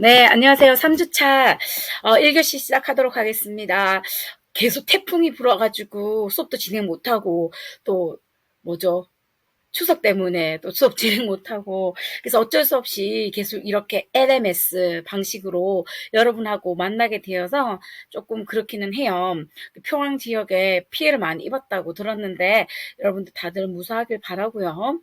네, 안녕하세요. 3주차 어, 1교시 시작하도록 하겠습니다. 계속 태풍이 불어가지고 수업도 진행 못하고 또 뭐죠? 추석 때문에 또 수업 진행 못하고 그래서 어쩔 수 없이 계속 이렇게 LMS 방식으로 여러분하고 만나게 되어서 조금 그렇기는 해요. 그 평양 지역에 피해를 많이 입었다고 들었는데 여러분들 다들 무사하길 바라고요.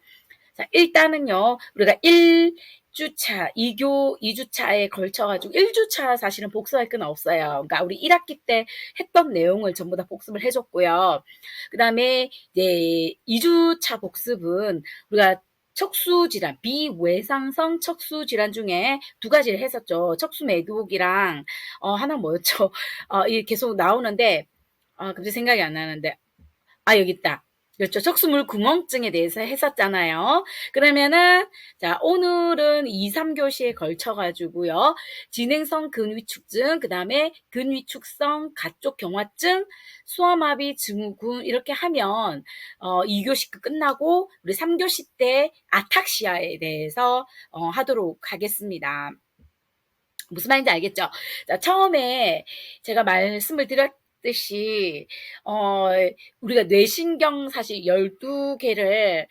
자, 일단은요, 우리가 1 주차, 2교, 2주차에 걸쳐가지고 1주차 사실은 복습할 건 없어요. 그러니까 우리 1학기 때 했던 내용을 전부 다 복습을 해줬고요. 그 다음에 이제 2주차 복습은 우리가 척수 질환, 비외상성 척수 질환 중에 두 가지를 했었죠. 척수 매독이랑 어, 하나 뭐였죠? 어, 이 계속 나오는데 아, 갑자기 생각이 안 나는데 아 여기 있다. 그렇죠. 척수물 구멍증에 대해서 했었잖아요. 그러면은, 자, 오늘은 2, 3교시에 걸쳐가지고요. 진행성 근위축증, 그 다음에 근위축성 가쪽 경화증, 수화마비 증후군, 이렇게 하면, 어, 2교시 끝나고, 우리 3교시 때 아탁시아에 대해서, 어, 하도록 하겠습니다. 무슨 말인지 알겠죠? 자, 처음에 제가 말씀을 드렸, 듯이 어 우리가 뇌신경 사실 12개를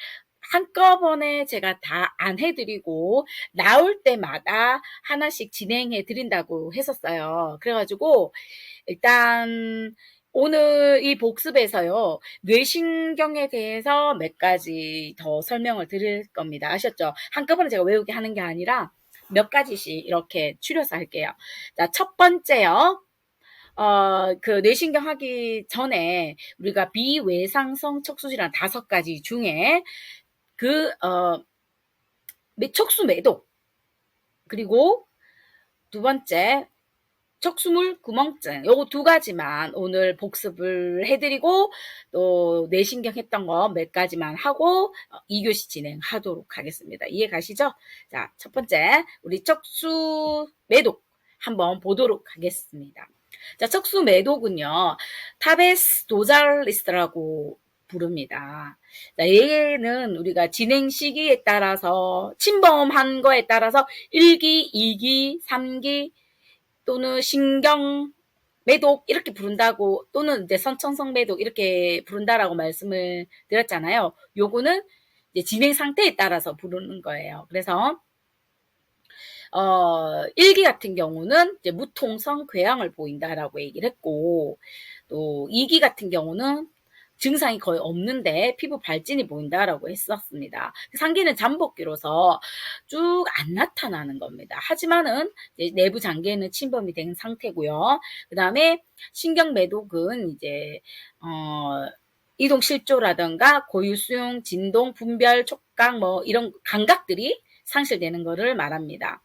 한꺼번에 제가 다 안 해드리고 나올 때마다 하나씩 진행해 드린다고 했었어요. 그래가지고 일단 오늘 이 복습에서요 뇌신경에 대해서 몇 가지 더 설명을 드릴 겁니다. 아셨죠? 한꺼번에 제가 외우게 하는 게 아니라 몇 가지씩 이렇게 추려서 할게요. 자, 첫 번째요. 어, 그 뇌신경 하기 전에 우리가 비외상성 척수질환 다섯 가지 중에 그, 어, 척수 매독. 그리고 두 번째, 척수물 구멍증. 요거 두 가지만 오늘 복습을 해드리고 또 뇌신경 했던 거 몇 가지만 하고 2교시 어, 진행하도록 하겠습니다. 이해 가시죠? 자, 첫 번째, 우리 척수 매독 한번 보도록 하겠습니다. 자, 척수 매독은요, 타베스 도잘리스라고 부릅니다. 자, 얘는 우리가 진행 시기에 따라서 침범한 거에 따라서 1기, 2기, 3기 또는 신경 매독 이렇게 부른다고 또는 이제 선천성 매독 이렇게 부른다라고 말씀을 드렸잖아요. 요거는 진행 상태에 따라서 부르는 거예요. 그래서 어, 1기 같은 경우는 이제 무통성 궤양을 보인다라고 얘기를 했고, 또 2기 같은 경우는 증상이 거의 없는데 피부 발진이 보인다라고 했었습니다. 3기는 잠복기로서 쭉 안 나타나는 겁니다. 하지만은 내부 장기에는 침범이 된 상태고요. 그 다음에 신경 매독은 이제 어, 이동 실조라든가 고유 수용, 진동, 분별, 촉각 뭐 이런 감각들이 상실되는 것을 말합니다.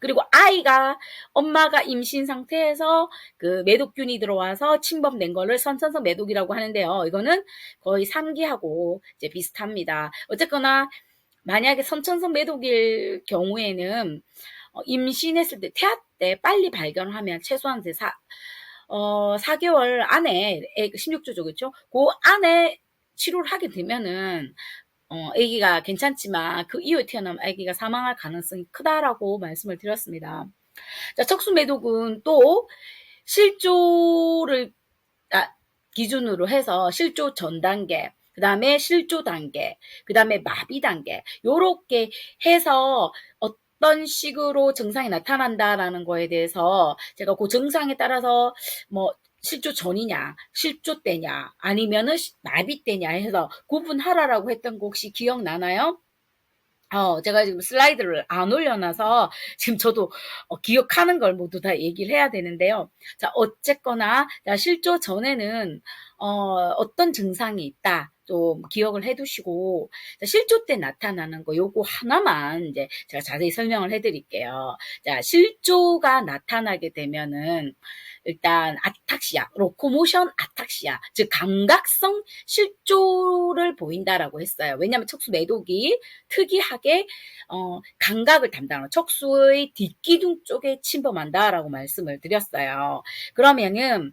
그리고 아이가 엄마가 임신 상태에서 그 매독균이 들어와서 침범된 거를 선천성 매독이라고 하는데요. 이거는 거의 3기하고 이제 비슷합니다. 어쨌거나 만약에 선천성 매독일 경우에는 어, 임신했을 때 태아 때 빨리 발견하면 최소한 제 4, 어, 4개월 안에 16주죠. 그렇죠? 그 안에 치료를 하게 되면은 어, 아기가 괜찮지만 그 이후에 태어난 아기가 사망할 가능성이 크다라고 말씀을 드렸습니다. 자, 척수 매독은 또 실조를 아, 기준으로 해서 실조 전 단계, 그 다음에 실조 단계, 그 다음에 마비 단계, 요렇게 해서 어떤 식으로 증상이 나타난다라는 거에 대해서 제가 그 증상에 따라서 뭐 실조 전이냐, 실조 때냐, 아니면은 나비 때냐 해서 구분하라라고 했던 거 혹시 기억나나요? 어, 제가 지금 슬라이드를 안 올려놔서 지금 저도 어, 기억하는 걸 모두 다 얘기를 해야 되는데요. 자, 어쨌거나, 자, 실조 전에는, 어, 어떤 증상이 있다. 좀 기억을 해 두시고, 실조 때 나타나는 거, 요거 하나만 이제 제가 자세히 설명을 해 드릴게요. 자, 실조가 나타나게 되면은, 일단 아탁시아, 로코모션 아탁시아, 즉 감각성 실조를 보인다라고 했어요. 왜냐하면 척수 매독이 특이하게 어, 감각을 담당하는 척수의 뒷기둥 쪽에 침범한다라고 말씀을 드렸어요. 그러면은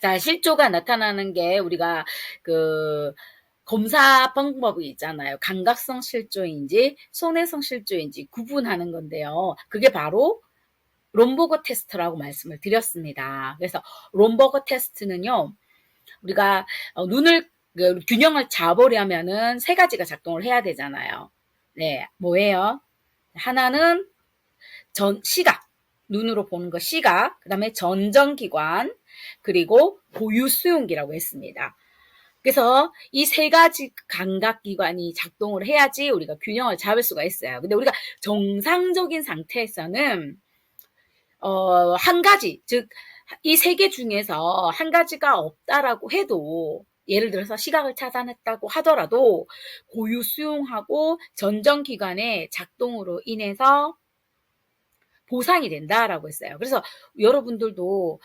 자 실조가 나타나는 게 우리가 그 검사 방법이 있잖아요. 감각성 실조인지 손해성 실조인지 구분하는 건데요. 그게 바로 롬버거 테스트라고 말씀을 드렸습니다. 그래서 롬버거 테스트는요, 우리가 어, 눈을 그 균형을 잡으려면은 세 가지가 작동을 해야 되잖아요. 네, 뭐예요? 하나는 전 시각, 눈으로 보는 거 시각, 그다음에 전정기관, 그리고 고유 수용기라고 했습니다. 그래서 이 세 가지 감각기관이 작동을 해야지 우리가 균형을 잡을 수가 있어요. 근데 우리가 정상적인 상태에서는 어, 한 가지, 즉, 이 세 개 중에서 한 가지가 없다라고 해도, 예를 들어서 시각을 차단했다고 하더라도, 고유 수용하고 전정기관의 작동으로 인해서 보상이 된다라고 했어요. 그래서 여러분들도,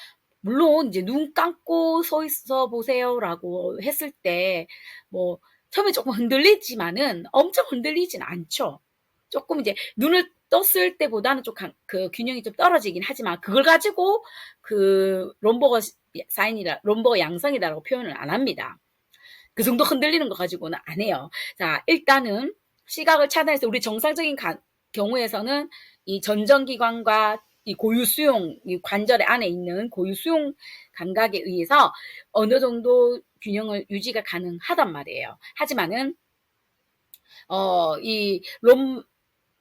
물론 이제 눈 감고 서 있어 보세요라고 했을 때, 뭐, 처음에 조금 흔들리지만은 엄청 흔들리진 않죠. 조금 이제 눈을 떴을 때보다는 좀 그 균형이 좀 떨어지긴 하지만 그걸 가지고 그 롬버거 사인이라 롬버거 양성이다라고 표현을 안 합니다. 그 정도 흔들리는 거 가지고는 안 해요. 자, 일단은 시각을 차단해서 우리 정상적인 가, 경우에서는 이 전정기관과 이 고유 수용, 이 관절의 안에 있는 고유 수용 감각에 의해서 어느 정도 균형을 유지가 가능하단 말이에요. 하지만은, 어, 이 롬,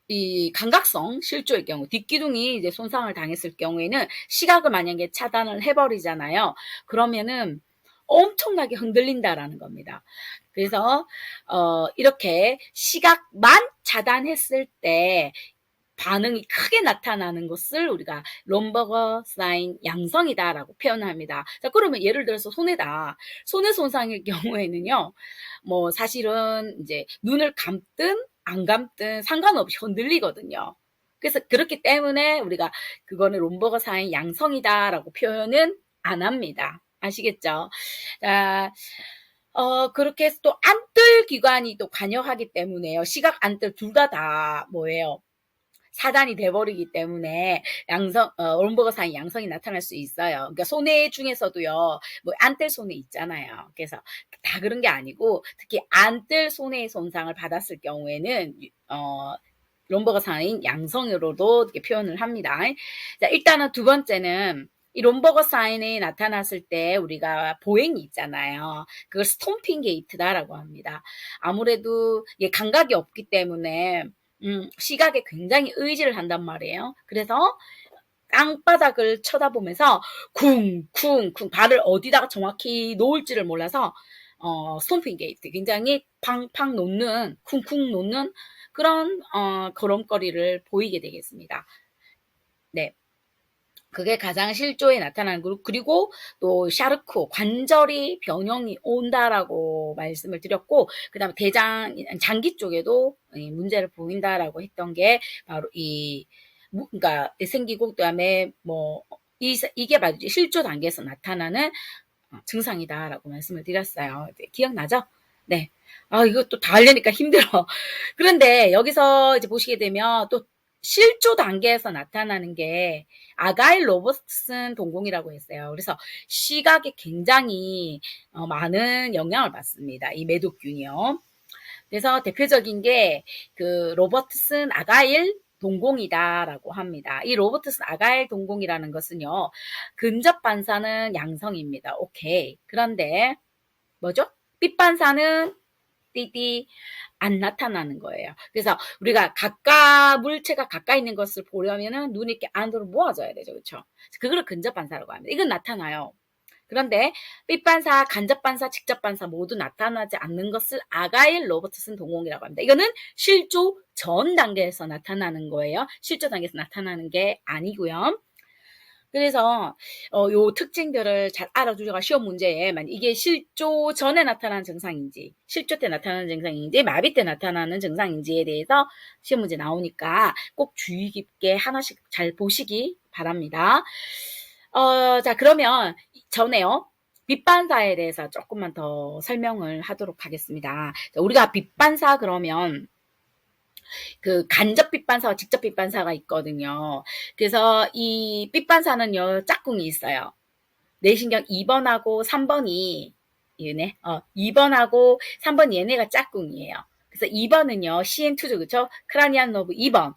이 감각성 실조의 경우 뒷기둥이 이제 손상을 당했을 경우에는 시각을 만약에 차단을 해버리잖아요. 그러면은 엄청나게 흔들린다라는 겁니다. 그래서 어, 이렇게 시각만 차단했을 때 반응이 크게 나타나는 것을 우리가 롬버거 사인 양성이다라고 표현합니다. 자, 그러면 예를 들어서 손해다. 손해 손상의 경우에는요, 뭐 사실은 이제 눈을 감든 안 감든 상관없이 흔들리거든요. 그래서 그렇기 때문에 우리가 그거는 롬버거 사인 양성이다라고 표현은 안 합니다. 아시겠죠? 자, 어, 그렇게 해서 또 안뜰 기관이 또 관여하기 때문에요. 시각 안뜰 둘 다 다 뭐예요? 사단이 돼버리기 때문에 양성, 어, 사인 양성이 나타날 수 있어요. 그러니까 손해 중에서도요, 뭐 안뜰 손해 있잖아요. 그래서 다 그런 게 아니고 특히 안뜰 손해 손상을 받았을 경우에는 어, 롬버거 사인 양성으로도 이렇게 표현을 합니다. 자, 일단은 두 번째는 이 롬버거 사인이 나타났을 때 우리가 보행이 있잖아요. 그걸 스톰핑 게이트다라고 합니다. 아무래도 이게 감각이 없기 때문에 음, 시각에 굉장히 의지를 한단 말이에요. 그래서 땅바닥을 쳐다보면서 쿵쿵쿵 발을 어디다가 정확히 놓을지를 몰라서 어, 스톰핑 게이트 굉장히 팡팡 놓는 쿵쿵 놓는 그런 어, 걸음걸이를 보이게 되겠습니다. 네. 그게 가장 실조에 나타나는 거고 그리고 또 샤르코 관절이 변형이 온다라고 말씀을 드렸고 그다음에 대장 장기 쪽에도 문제를 보인다라고 했던 게 바로 이 그러니까 생기고 그다음에 뭐 이, 이게 바로 실조 단계에서 나타나는 어, 증상이다라고 말씀을 드렸어요. 네, 기억나죠? 네. 아, 이것도 다 하려니까 힘들어. 그런데 여기서 이제 보시게 되면 또 실조 단계에서 나타나는 게 아가일 로버슨 동공이라고 했어요. 그래서 시각에 굉장히 어, 많은 영향을 받습니다. 이 매독균이요. 그래서 대표적인 게 그 로버트슨 아가일 동공이다라고 합니다. 이 로버트슨 아가일 동공이라는 것은요. 근접 반사는 양성입니다. 오케이. 그런데 뭐죠? 빛 반사는 띠띠 안 나타나는 거예요. 그래서 우리가 가까 물체가 가까이 있는 것을 보려면은 눈이 이렇게 안으로 모아져야 되죠. 그렇죠? 그걸 근접 반사라고 합니다. 이건 나타나요. 그런데 삐반사, 간접반사, 직접반사 모두 나타나지 않는 것을 아가일 로버트슨 동공이라고 합니다. 이거는 실조 전 단계에서 나타나는 거예요. 실조 단계에서 나타나는 게 아니고요. 그래서 어, 요 특징들을 잘 알아두려고 시험 문제에 만 이게 실조 전에 나타나는 증상인지 실조 때 나타나는 증상인지 마비 때 나타나는 증상인지에 대해서 시험 문제 나오니까 꼭 주의 깊게 하나씩 잘 보시기 바랍니다. 어, 자 그러면 전에요. 빛반사에 대해서 조금만 더 설명을 하도록 하겠습니다. 우리가 빛반사 그러면 그 간접 빛반사와 직접 빛반사가 있거든요. 그래서 이 빛반사는요, 짝꿍이 있어요. 뇌신경 2번하고 3번이 얘네, 어, 2번하고 3번 얘네가 짝꿍이에요. 그래서 2번은요, CN2죠, 그쵸? 크라니안 노브 2번,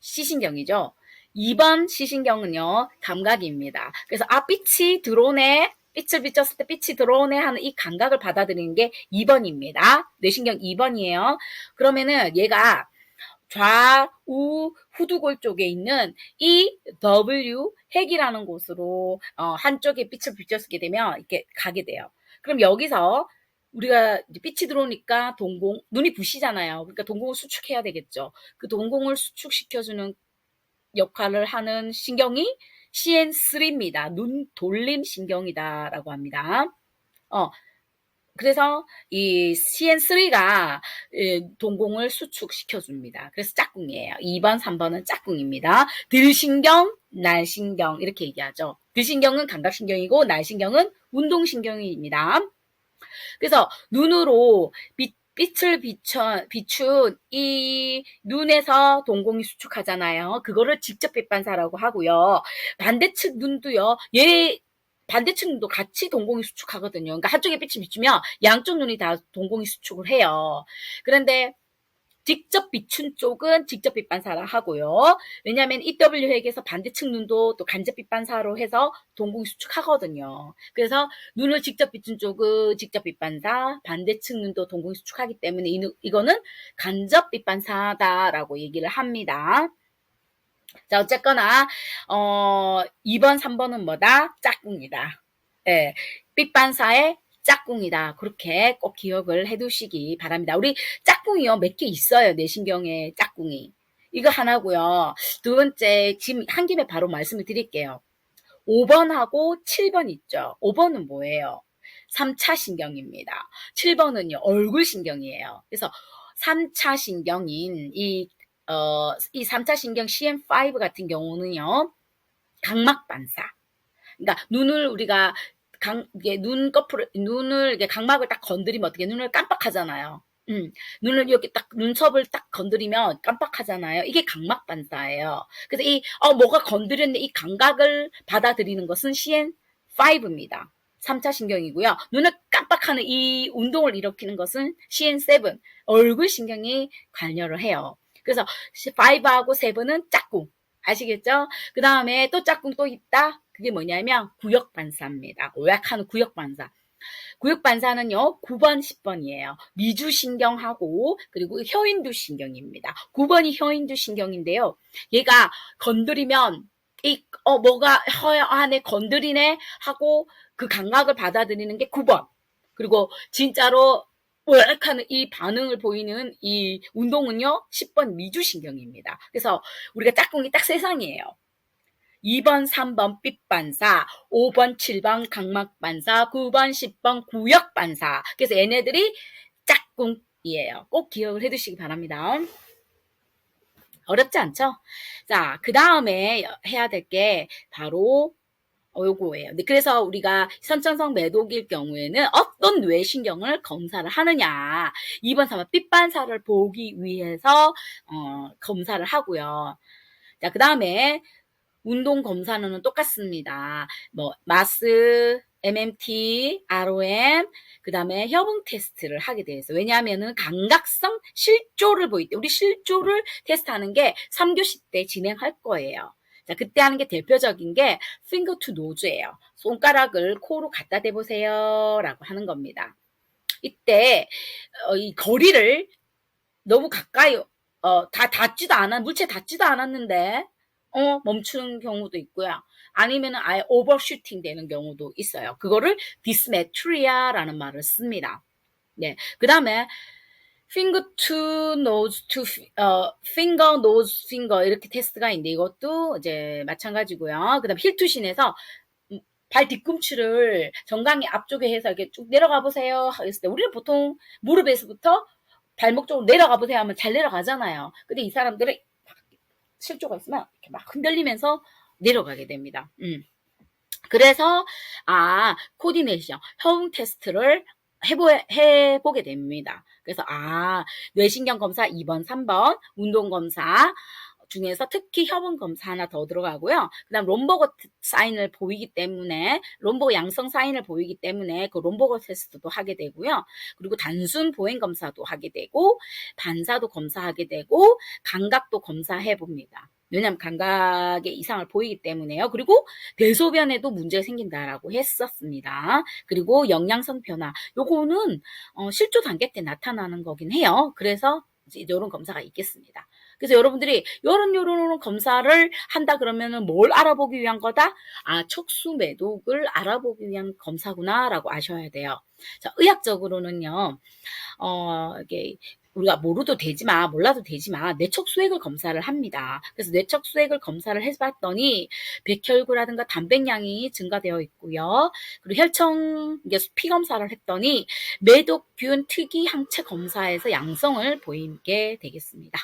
C신경이죠. 2번 시신경은요, 감각입니다. 그래서, 아, 빛이 들어오네. 빛을 비쳤을 때 빛이 들어오네 하는 이 감각을 받아들이는 게 2번입니다. 뇌신경 2번이에요. 그러면은 얘가 좌우 후두골 쪽에 있는 이 W 핵이라는 곳으로 어, 한쪽에 빛을 비쳤게 되면 이렇게 가게 돼요. 그럼 여기서 우리가 빛이 들어오니까 동공 눈이 부시잖아요. 그러니까 동공을 수축해야 되겠죠. 그 동공을 수축시켜주는 역할을 하는 신경이 CN3입니다. 눈 돌림 신경이다라고 합니다. 어, 그래서 이 CN3가 동공을 수축시켜 줍니다. 그래서 짝꿍이에요. 2번, 3번은 짝꿍입니다. 들신경, 날신경 이렇게 얘기하죠. 들신경은 감각신경이고 날신경은 운동신경입니다. 그래서 눈으로 빛, 빛을 비춰, 비춘 이 눈에서 동공이 수축하잖아요. 그거를 직접 빛반사라고 하고요. 반대측 눈도요. 얘 반대측 눈도 같이 동공이 수축하거든요. 그러니까 한쪽에 빛이 비추면 양쪽 눈이 다 동공이 수축을 해요. 그런데 직접 비춘 쪽은 직접 빛반사라 하고요. 왜냐하면 EW 핵에서 반대측 눈도 또 간접 빛반사로 해서 동공이 수축하거든요. 그래서 눈을 직접 비춘 쪽은 직접 빛반사, 반대측 눈도 동공이 수축하기 때문에 이, 이거는 간접 빛반사다라고 얘기를 합니다. 자, 어쨌거나, 어, 2번, 3번은 뭐다? 짝꿍이다. 예. 빛반사의 짝꿍이다. 그렇게 꼭 기억을 해 두시기 바랍니다. 우리 짝꿍이요. 몇 개 있어요. 뇌신경에 짝꿍이. 이거 하나고요. 두 번째, 지금 한 김에 바로 말씀을 드릴게요. 5번하고 7번 있죠. 5번은 뭐예요? 3차 신경입니다. 7번은요, 얼굴 신경이에요. 그래서 3차 신경인 이 어, 이 3차 신경 CM5 같은 경우는요, 각막 반사. 그러니까 눈을 우리가 강, 이게 눈 거풀, 눈을, 이게 각막을 딱 건드리면 어떻게 눈을 깜빡하잖아요. 음, 눈을 이렇게 딱, 눈썹을 딱 건드리면 깜빡하잖아요. 이게 각막 반사예요. 그래서 이, 어, 뭐가 건드렸네. 이 감각을 받아들이는 것은 CN5입니다. 3차 신경이고요. 눈을 깜빡하는 이 운동을 일으키는 것은 CN7, 얼굴 신경이 관여를 해요. 그래서 5하고 7은 짝꿍. 아시겠죠? 그 다음에 또 짝꿍 또 있다? 그게 뭐냐면 구역반사입니다. 오약하는 구역반사. 구역반사는요, 9번, 10번이에요. 미주신경하고, 그리고 혀인두신경입니다. 9번이 혀인두신경인데요. 얘가 건드리면, 이, 어, 뭐가 혀 안에 건드리네? 하고 그 감각을 받아들이는 게 9번. 그리고 진짜로 오락하는 이 반응을 보이는 이 운동은요, 10번 미주신경입니다. 그래서 우리가 짝꿍이 딱 세상이에요. 2번, 3번 빛반사, 5번, 7번 각막반사, 9번, 10번 구역반사. 그래서 얘네들이 짝꿍이에요. 꼭 기억을 해두시기 바랍니다. 어렵지 않죠? 자, 그 다음에 해야 될 게 바로 어, 요거예요. 네, 그래서 우리가 선천성 매독일 경우에는 어떤 뇌신경을 검사를 하느냐. 2번, 3번 빛반사를 보기 위해서 어, 검사를 하고요. 자, 그 다음에 운동 검사는 똑같습니다. 뭐 마스, MMT, ROM, 그 다음에 협응 테스트를 하게 돼 있어요. 왜냐하면은 감각성 실조를 보일 때, 우리 실조를 테스트하는 게 3교시 때 진행할 거예요. 자, 그때 하는 게 대표적인 게 finger to nose예요. 손가락을 코로 갖다 대보세요. 라고 하는 겁니다. 이때, 어, 이 거리를 너무 가까이, 어, 다 닿지도 않아, 물체 닿지도 않았는데, 어, 멈추는 경우도 있고요. 아니면 아예 오버슈팅 되는 경우도 있어요. 그거를 디스메트리아라는 말을 씁니다. 네. 그 다음에 finger to nose to 어 finger nose finger 이렇게 테스트가 있는데 이것도 이제 마찬가지고요. 그다음 힐투신에서 발 뒤꿈치를 정강이 앞쪽에 해서 이렇게 쭉 내려가 보세요. 했을 때 우리는 보통 무릎에서부터 발목 쪽으로 내려가 보세요 하면 잘 내려가잖아요. 근데 이 사람들은 실조가 있으면 이렇게 막 흔들리면서 내려가게 됩니다. 음. 그래서 아 코디네이션 협응 테스트를 해보, 해보게 됩니다. 그래서 아 뇌신경 검사 2번, 3번 운동 검사 중에서 특히 협응 검사 하나 더 들어가고요. 그다음 롬버거 사인을 보이기 때문에 롬버거 양성 사인을 보이기 때문에 그 롬버거 테스트도 하게 되고요. 그리고 단순 보행 검사도 하게 되고 반사도 검사하게 되고 감각도 검사해 봅니다. 왜냐하면 감각의 이상을 보이기 때문에요. 그리고 대소변에도 문제가 생긴다라고 했었습니다. 그리고 영양성 변화, 요거는 어, 실조 단계 때 나타나는 거긴 해요. 그래서 이제 이런 검사가 있겠습니다. 그래서 여러분들이 요런 요런 검사를 한다 그러면은 뭘 알아보기 위한 거다? 아, 척수 매독을 알아보기 위한 검사구나라고 아셔야 돼요. 자, 의학적으로는요. 어, 이게 우리가 모르도 되지만 몰라도 되지만 뇌척 수액을 검사를 합니다. 그래서 뇌척 수액을 검사를 해봤더니 백혈구라든가 단백량이 증가되어 있고요. 그리고 혈청 이게 피 검사를 했더니 매독균 특이 항체 검사에서 양성을 보이게 되겠습니다.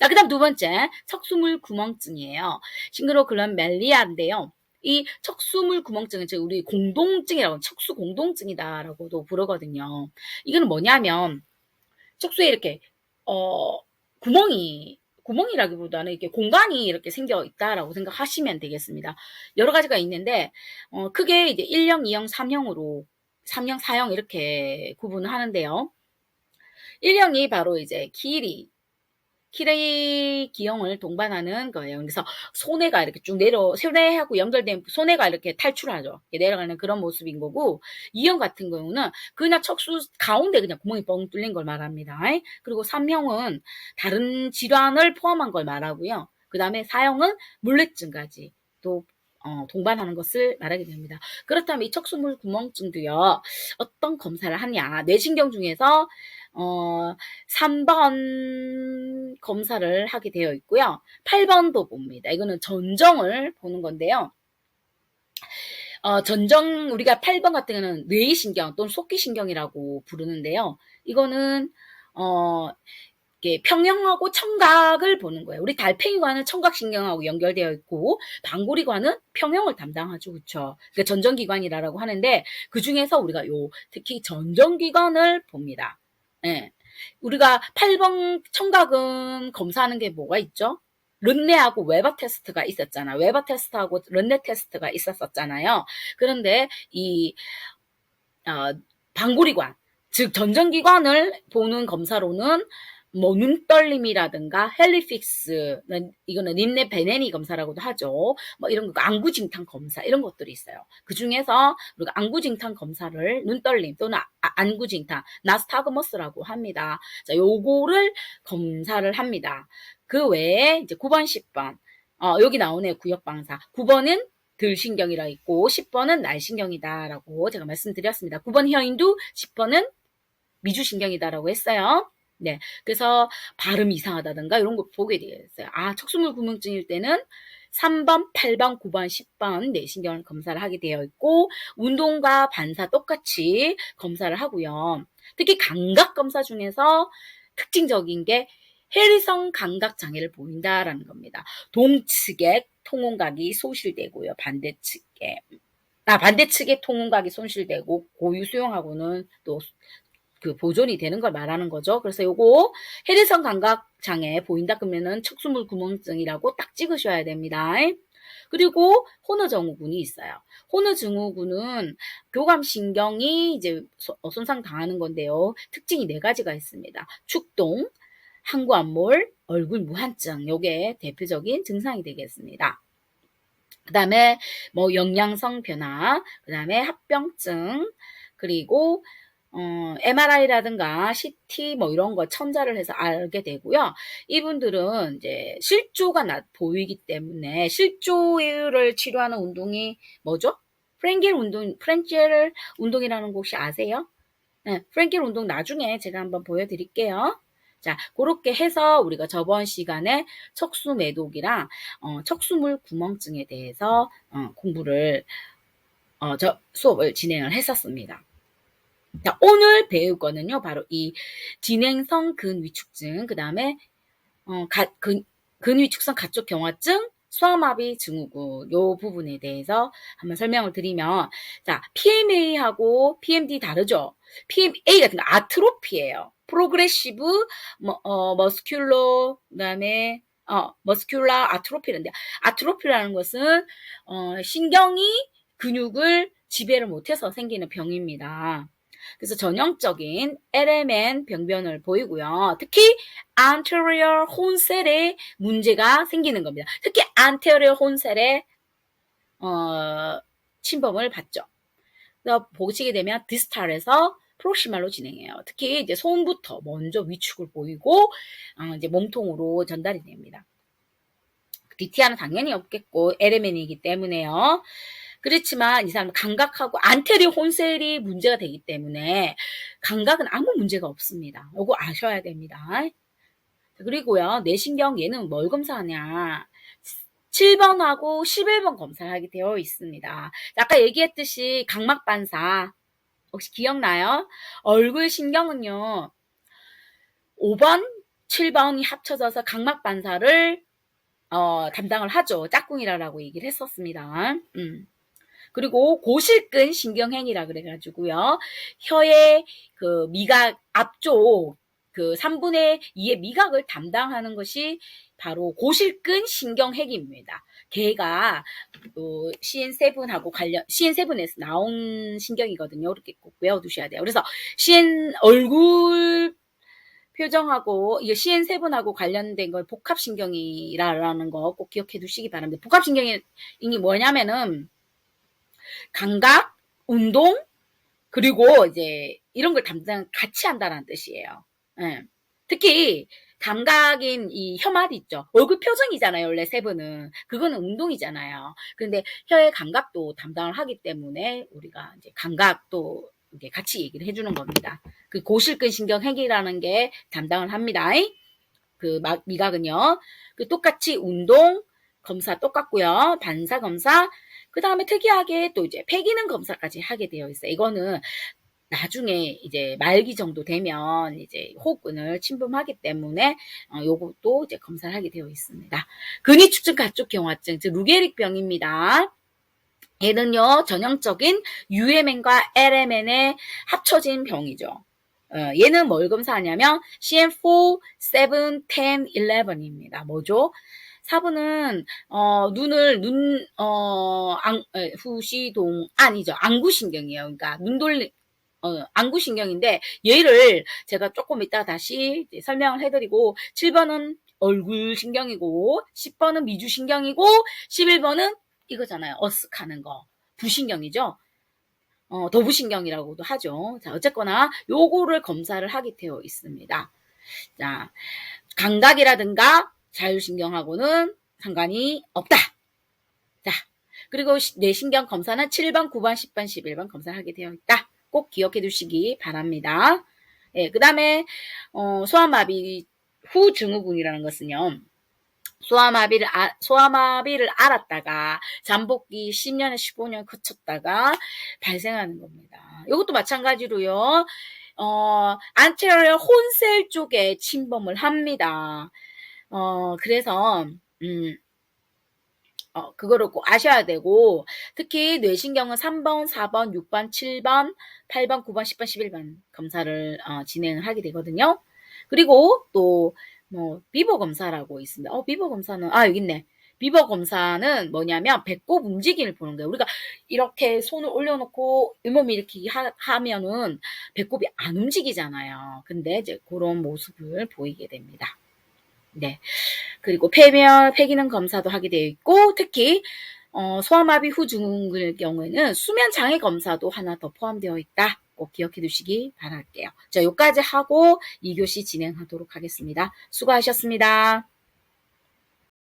자, 그 다음 두 번째, 척수물 구멍증이에요. 싱그로글럼멜리아인데요. 이 척수물 구멍증은 즉 우리 공동증이라고 척수 공동증이다라고도 부르거든요. 이거는 뭐냐면 척수에 이렇게 어 구멍이 구멍이라기보다는 이렇게 공간이 이렇게 생겨 있다라고 생각하시면 되겠습니다. 여러 가지가 있는데 어 크게 이제 1형, 2형, 3형으로 3형, 4형 이렇게 구분을 하는데요. 1형이 바로 이제 길이 키레이 기형을 동반하는 거예요. 그래서 손해가 이렇게 쭉 내려, 손해하고 연결된 손해가 이렇게 탈출하죠. 내려가는 그런 모습인 거고, 이형 같은 경우는 그냥 척수 가운데 그냥 구멍이 뻥 뚫린 걸 말합니다. 그리고 3형은 다른 질환을 포함한 걸 말하고요. 그 다음에 4형은 물레증까지 또 어, 동반하는 것을 말하게 됩니다. 그렇다면 이 척수물 구멍증도요, 어떤 검사를 하냐. 뇌신경 중에서 어, 3번 검사를 하게 되어 있고요. 8번도 봅니다. 이거는 전정을 보는 건데요. 어, 전정, 우리가 8번 같은 경우는 뇌신경 또는 속기신경이라고 부르는데요. 이거는, 어, 평형하고 청각을 보는 거예요. 우리 달팽이관은 청각신경하고 연결되어 있고 방구리관은 평형을 담당하죠. 그렇죠? 그러니까 전정기관이라고 하는데 그 중에서 우리가 요 특히 전정기관을 봅니다. 예. 우리가 8번 청각은 검사하는 게 뭐가 있죠? 른네하고 웨버 테스트가 있었잖아. 웨버 테스트하고 른네 테스트가 있었었잖아요. 그런데 이 어, 방구리관, 즉 전정기관을 보는 검사로는 뭐 눈떨림이라든가 헬리픽스는 이거는 린네 베네니 검사라고도 하죠. 뭐 이런 거 안구징탕 검사 이런 것들이 있어요. 그 중에서 우리가 안구징탕 검사를 눈떨림 또는 아, 안구징탕 나스타그머스라고 합니다. 자, 요거를 검사를 합니다. 그 외에 이제 9번, 10번 어, 여기 나오네요. 구역방사. 9번은 들신경이라 있고 10번은 날신경이다라고 제가 말씀드렸습니다. 9번 혀인두 10번은 미주신경이다라고 했어요. 네. 그래서 발음 이상하다든가 이런 거 보게 되겠어요. 아, 척수물 구멍증일 때는 3번, 8번, 9번, 10번 뇌신경을 검사를 하게 되어 있고 운동과 반사 똑같이 검사를 하고요. 특히 감각 검사 중에서 특징적인 게 해리성 감각 장애를 보인다라는 겁니다. 동측에 통혼각이 소실되고요. 반대측에 아, 반대측에 통혼각이 손실되고 고유 수용하고는 또 그 보존이 되는 걸 말하는 거죠. 그래서 요거 해리성 감각 장애 보인다 그러면은 척수물 구멍증이라고 딱 찍으셔야 됩니다. 그리고 호너 증후군이 있어요. 호너 증후군은 교감 신경이 이제 어, 손상 당하는 건데요. 특징이 네 가지가 있습니다. 축동, 항구암몰, 얼굴 무한증. 요게 대표적인 증상이 되겠습니다. 그 다음에 뭐 영양성 변화, 그 다음에 합병증, 그리고 어, MRI라든가 CT 뭐 이런 거 첨자를 해서 알게 되고요. 이분들은 이제 실조가 나, 보이기 때문에 실조를 치료하는 운동이 뭐죠? 프랭겔 운동, 프랭겔 운동이라는 곳이 아세요? 네, 프랭겔 운동 나중에 제가 한번 보여드릴게요. 자, 그렇게 해서 우리가 저번 시간에 척수 매독이랑 어, 척수물 구멍증에 대해서 어, 공부를 어, 저 수업을 진행을 했었습니다. 자, 오늘 배울 거는요, 바로 이 진행성 근위축증, 그 다음에, 어, 가, 근, 근위축성 가쪽 경화증, 수화마비 증후군, 요 부분에 대해서 한번 설명을 드리면, 자, PMA하고 PMD 다르죠? PMA 같은 거 아트로피예요. 프로그레시브, 뭐, 어, 머스큘러, 그 다음에, 어, 머스큘라 아트로피인데, 아트로피라는 것은, 어, 신경이 근육을 지배를 못해서 생기는 병입니다. 그래서 전형적인 LMN 병변을 보이고요. 특히 anterior 혼셀에 문제가 생기는 겁니다. 특히 anterior 혼셀에 어, 침범을 받죠. 그래서 보시게 되면 디스탈에서 프로시말로 진행해요. 특히 이제 손부터 먼저 위축을 보이고 어, 이제 몸통으로 전달이 됩니다. DTR은 당연히 없겠고 LMN이기 때문에요. 그렇지만 이 사람은 감각하고 안테리 혼셀이 문제가 되기 때문에 감각은 아무 문제가 없습니다. 이거 아셔야 됩니다. 그리고요, 뇌신경 얘는 뭘 검사하냐. 7번하고 11번 검사를 하게 되어 있습니다. 아까 얘기했듯이 각막 반사 혹시 기억나요? 얼굴 신경은요. 5번, 7번이 합쳐져서 각막 반사를 어, 담당을 하죠. 짝꿍이라고 얘기를 했었습니다. 음. 그리고 고실근 신경행이라 그래가지고요. 혀의 그 미각 앞쪽 그 3분의 2의 미각을 담당하는 것이 바로 고실근 신경핵입니다. 걔가 또 CN7하고 관련 CN7에서 나온 신경이거든요. 이렇게 꼭 외워두셔야 돼요. 그래서 CN 얼굴 표정하고 이게 CN7하고 관련된 걸 복합신경이라는 거 꼭 기억해 두시기 바랍니다. 복합신경이 뭐냐면은 감각, 운동, 그리고 이제 이런 걸 담당 같이 한다는 뜻이에요. 예. 특히 감각인 이 혀말이 있죠. 얼굴 표정이잖아요. 원래 세븐은 그거는 운동이잖아요. 근데 혀의 감각도 담당을 하기 때문에 우리가 이제 감각도 이제 같이 얘기를 해주는 겁니다. 그 고실근 신경핵이라는 게 담당을 합니다. 그 미각은요. 그 똑같이 운동 검사 똑같고요. 반사 검사 그 다음에 특이하게 또 이제 폐기능 검사까지 하게 되어 있어요. 이거는 나중에 이제 말기 정도 되면 이제 호흡근을 침범하기 때문에 어, 요것도 이제 검사를 하게 되어 있습니다. 근위축증 가축 경화증, 즉 루게릭 병입니다. 얘는요 전형적인 UMN과 LMN의 합쳐진 병이죠. 어, 얘는 뭘 검사하냐면 CM4, 7, 10, 11입니다. 뭐죠? 4번은 어, 눈을 눈 어, 안, 후시동 아니죠. 안구신경이에요. 그러니까 눈 돌리 어, 안구신경인데 얘를 제가 조금 이따 다시 설명을 해드리고 7번은 얼굴 신경이고 10번은 미주 신경이고 11번은 이거잖아요. 어스하는 거. 부신경이죠. 어, 도부신경이라고도 하죠. 자, 어쨌거나 요거를 검사를 하게 되어 있습니다. 자, 감각이라든가 자율신경하고는 상관이 없다. 자, 그리고 뇌신경 검사는 7번, 9번, 10번, 11번 검사를 하게 되어 있다. 꼭 기억해 두시기 바랍니다. 예, 그 다음에, 어, 소아마비 후 증후군이라는 것은요, 소아마비를, 아, 소아마비를 알았다가 잠복기 10년에 15년 거쳤다가 발생하는 겁니다. 이것도 마찬가지로요, 어, 안테리어 혼셀 쪽에 침범을 합니다. 어, 그래서, 음, 어, 그거를 꼭 아셔야 되고, 특히 뇌신경은 3번, 4번, 6번, 7번, 8번, 9번, 10번, 11번 검사를 어, 진행을 하게 되거든요. 그리고 또, 뭐, 비버 검사라고 있습니다. 어, 비버 검사는, 아, 여기 있네. 비버 검사는 뭐냐면 배꼽 움직임을 보는 거예요. 우리가 이렇게 손을 올려놓고 잇몸 일으키기 하, 면은 배꼽이 안 움직이잖아요. 근데 이제 그런 모습을 보이게 됩니다. 네. 그리고 폐면, 폐기능 검사도 하게 되어 있고, 특히, 어, 소아마비 후 증후군의 경우에는 수면 장애 검사도 하나 더 포함되어 있다. 꼭 기억해 두시기 바랄게요. 자, 여기까지 하고 2교시 진행하도록 하겠습니다. 수고하셨습니다.